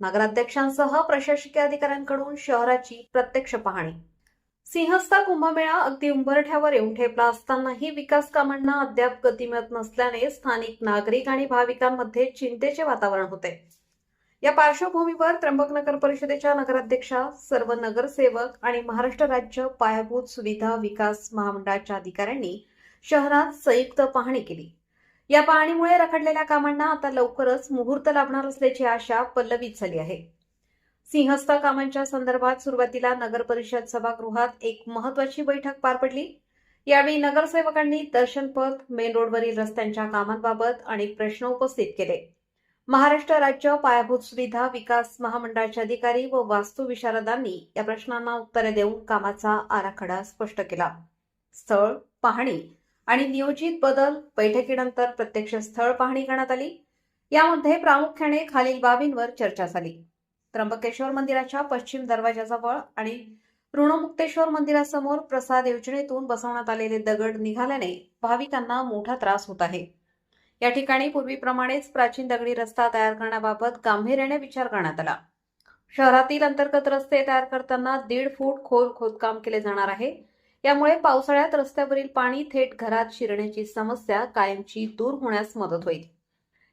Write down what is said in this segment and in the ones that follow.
नगराध्यक्षांसह प्रशासकीय अधिकाऱ्यांकडून शहराची प्रत्यक्ष पाहणी. सिंहस्था कुंभमेळा अगदी उंबरठ्यावर येऊन ठेपला असतानाही विकास कामांना अद्याप गती मिळत नसल्याने स्थानिक नागरिक आणि भाविकांमध्ये चिंतेचे वातावरण होते. या पार्श्वभूमीवर त्र्यंबकनगर परिषदेच्या नगराध्यक्षा सर्व नगरसेवक आणि महाराष्ट्र राज्य पायाभूत सुविधा विकास महामंडळाच्या अधिकाऱ्यांनी शहरात संयुक्त पाहणी केली. या पाहणीमुळे रखडलेल्या कामांना आता लवकरच मुहूर्त लाभणार असल्याची आशा पल्लवीत झाली आहे. सिंहस्थ कामांच्या संदर्भात सुरुवातीला नगर परिषद सभागृहात एक महत्वाची बैठक पार पडली. यावेळी नगरसेवकांनी दर्शनपथ मेन रोडवरील रस्त्यांच्या कामांबाबत अनेक प्रश्न उपस्थित केले. महाराष्ट्र राज्य पायाभूत सुविधा विकास महामंडळाचे अधिकारी व वास्तू विशारदांनी या प्रश्नांना उत्तरे देऊन कामाचा आराखडा स्पष्ट केला. स्थळ पाहणी आणि नियोजित बदल बैठकीनंतर प्रत्यक्ष स्थळ पाहणी करण्यात आली. यामध्ये प्रामुख्याने खालील बाबींवर चर्चा झाली. त्र्यंबकेश्वर मंदिराच्या पश्चिम दरवाजाजवळ आणि ऋणमुक्तेश्वर मंदिरासमोर प्रसाद योजनेतून बसवण्यात आलेले दगड निघाल्याने भाविकांना मोठा त्रास होत आहे. या ठिकाणी पूर्वीप्रमाणेच प्राचीन दगडी रस्ता तयार करण्याबाबत गांभीर्याने विचार करण्यात आला. शहरातील अंतर्गत रस्ते तयार करताना दीड फूट खोल खोदकाम केले जाणार आहे. यामुळे पावसाळ्यात रस्त्यावरील पाणी थेट घरात शिरण्याची समस्या कायमची दूर होण्यास मदत होईल.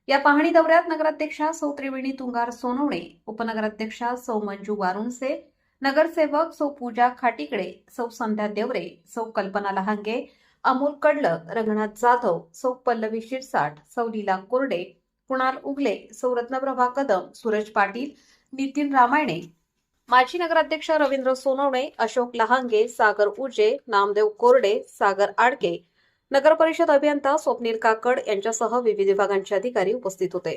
या पाहणी दौऱ्यात नगराध्यक्षा सौ त्रिवेणी तुंगार सोनवणे उपनगराध्यक्षा सौ मंजू वारुणसे नगरसेवक सौ पूजा खाटीकडे सौ संध्या देवरे सौ कल्पना लहांगे अमोल कडलक रंगनाथ जाधव सौ पल्लवी शिरसाट सौ लीला कोरडे कुणाल उगले सौ रत्नप्रभा कदम सूरज पाटील नितीन रामायणे माजी नगराध्यक्ष रवींद्र सोनवणे अशोक लहांगे सागर उजे नामदेव कोरडे सागर आडके नगर परिषद अभियंता स्वप्नील काकड यांच्यासह विविध विभागांचे अधिकारी उपस्थित होते.